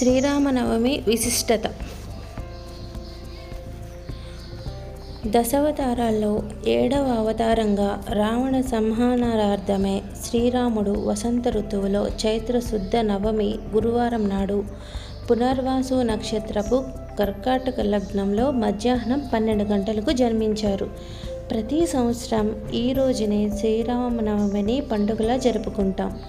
శ్రీరామనవమి విశిష్టత. దశావతారాల్లో ఏడవ అవతారంగా రావణ సంహానార్థమే శ్రీరాముడు వసంత ఋతువులో చైత్ర శుద్ధ నవమి గురువారం నాడు పునర్వాసు నక్షత్రపు కర్కాటక లగ్నంలో మధ్యాహ్నం పన్నెండు గంటలకు జన్మించారు. ప్రతి సంవత్సరం ఈ రోజునే శ్రీరామనవమిని పండుగలా జరుపుకుంటాం.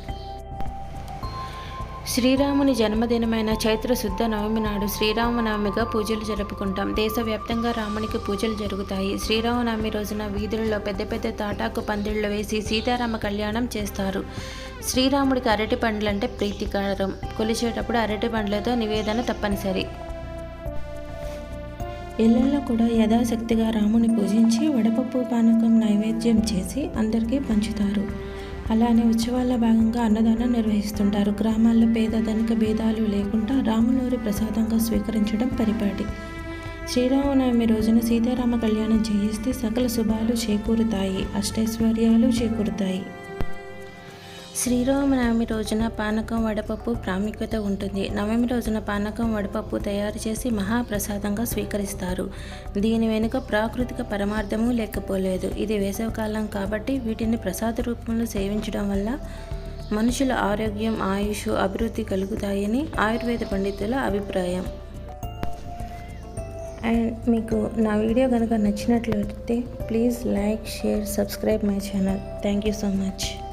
శ్రీరాముని జన్మదినమైన చైత్ర శుద్ధ నవమి నాడు శ్రీరామనవమిగా పూజలు జరుపుకుంటాం. దేశవ్యాప్తంగా రామునికి పూజలు జరుగుతాయి. శ్రీరామనవమి రోజున వీధులలో పెద్ద పెద్ద తాటాకు పందిళ్ళు వేసి సీతారామ కళ్యాణం చేస్తారు. శ్రీరాముడికి అరటి పండ్లంటే ప్రీతికరం. కొలిచేటప్పుడు అరటి పండ్లతో నివేదన తప్పనిసరి. ఇళ్ళలో కూడా యథాశక్తిగా రాముని పూజించి వడపప్పు పానకం నైవేద్యం చేసి అందరికీ పంచుతారు. అలానే ఉత్సవాల్లో భాగంగా అన్నదానం నిర్వహిస్తుంటారు. గ్రామాల్లో పేద ధనిక భేదాలు లేకుండా రాములూరి ప్రసాదంగా స్వీకరించడం పరిపాటి. శ్రీరామనవమి రోజున సీతారామ కళ్యాణం చేయిస్తే సకల శుభాలు చేకూరుతాయి. అష్టైశ్వర్యాలు చేకూరుతాయి. శ్రీరామనవమి రోజున పానకం వడపప్పు ప్రాముఖ్యత ఉంటుంది. నవమి రోజున పానకం వడపప్పు తయారు చేసి మహాప్రసాదంగా స్వీకరిస్తారు. దీని వెనుక ప్రాకృతిక పరమార్థము లేకపోలేదు. ఇది వేసవకాలం కాబట్టి వీటిని ప్రసాద రూపంలో సేవించడం వల్ల మనుషుల ఆరోగ్యం ఆయుష్ అభివృద్ధి కలుగుతాయని ఆయుర్వేద పండితుల అభిప్రాయం. అండ్ మీకు నా వీడియో కనుక నచ్చినట్లయితే please like share subscribe my channel. Thank you so much.